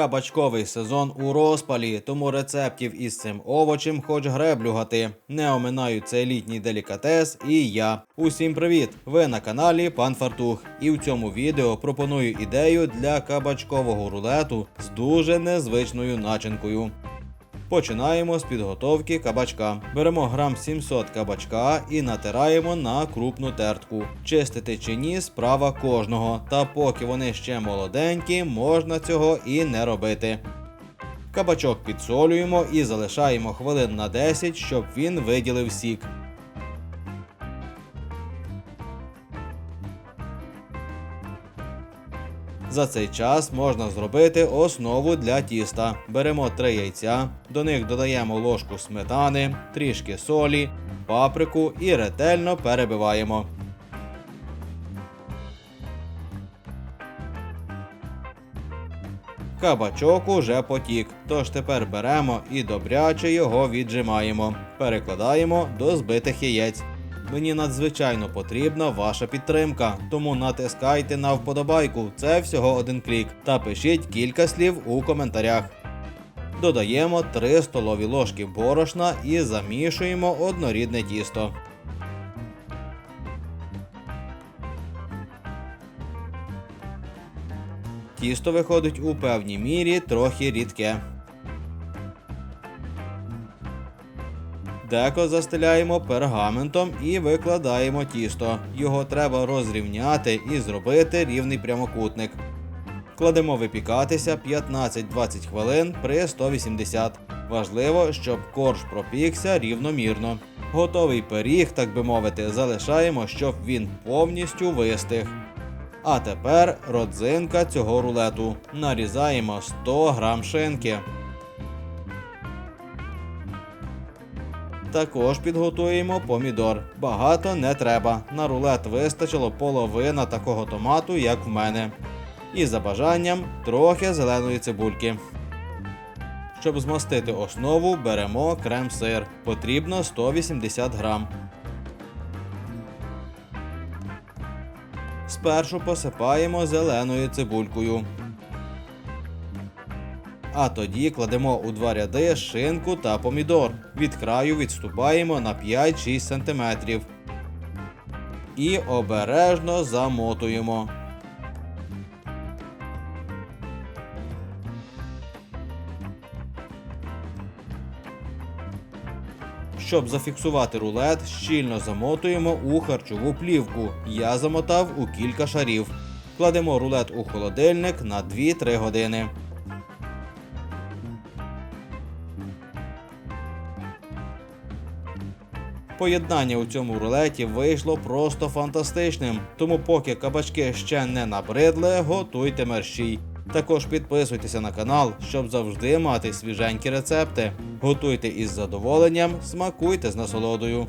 Кабачковий сезон у розпалі, тому рецептів із цим овочем хоч греблюгати. Не оминаю цей літній делікатес і я. Усім привіт! Ви на каналі Пан Фартух. І в цьому відео пропоную ідею для кабачкового рулету з дуже незвичною начинкою. Починаємо з підготовки кабачка. Беремо грам 700 кабачка і натираємо на крупну тертку. Чистити чи ні справа кожного. Та поки вони ще молоденькі, можна цього і не робити. Кабачок підсолюємо і залишаємо хвилин на 10, щоб він виділив сік. За цей час можна зробити основу для тіста. Беремо три яйця, до них додаємо ложку сметани, трішки солі, паприку і ретельно перебиваємо. Кабачок уже потік, тож тепер беремо і добряче його віджимаємо. Перекладаємо до збитих яєць. Мені надзвичайно потрібна ваша підтримка, тому натискайте на вподобайку. Це всього один клік. Та пишіть кілька слів у коментарях. Додаємо 3 столові ложки борошна і замішуємо однорідне тісто. Тісто виходить у певній мірі трохи рідке. Деко застеляємо пергаментом і викладаємо тісто. Його треба розрівняти і зробити рівний прямокутник. Кладемо випікатися 15-20 хвилин при 180. Важливо, щоб корж пропікся рівномірно. Готовий пиріг, так би мовити, залишаємо, щоб він повністю вистиг. А тепер родзинка цього рулету. Нарізаємо 100 грам шинки. Також підготуємо помідор. Багато не треба. На рулет вистачило половина такого томату, як в мене. І за бажанням трохи зеленої цибульки. Щоб змастити основу, беремо крем-сир. Потрібно 180 грам. Спершу посипаємо зеленою цибулькою. А тоді кладемо у два ряди шинку та помідор. Від краю відступаємо на 5-6 см. І обережно замотуємо. Щоб зафіксувати рулет, щільно замотуємо у харчову плівку. Я замотав у кілька шарів. Кладемо рулет у холодильник на 2-3 години. Поєднання у цьому рулеті вийшло просто фантастичним. Тому, поки кабачки ще не набридли, готуйте мерщій. Також підписуйтеся на канал, щоб завжди мати свіженькі рецепти. Готуйте із задоволенням, смакуйте з насолодою.